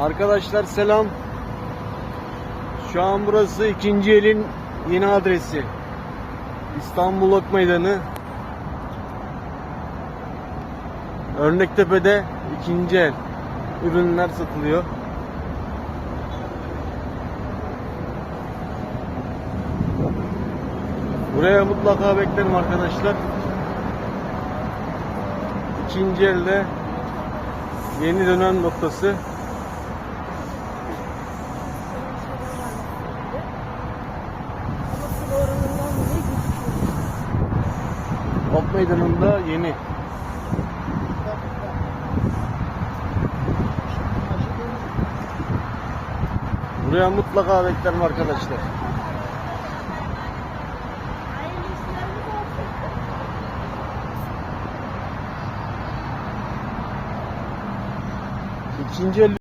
Arkadaşlar selam. Şu an burası ikinci elin yeni adresi. İstanbul Ok Meydanı. Örnektepe'de ikinci el ürünler satılıyor. Buraya mutlaka beklerim arkadaşlar. İkinci elde yeni dönem noktası. Ok meydanında yeni. Buraya mutlaka beklerim arkadaşlar. İkinci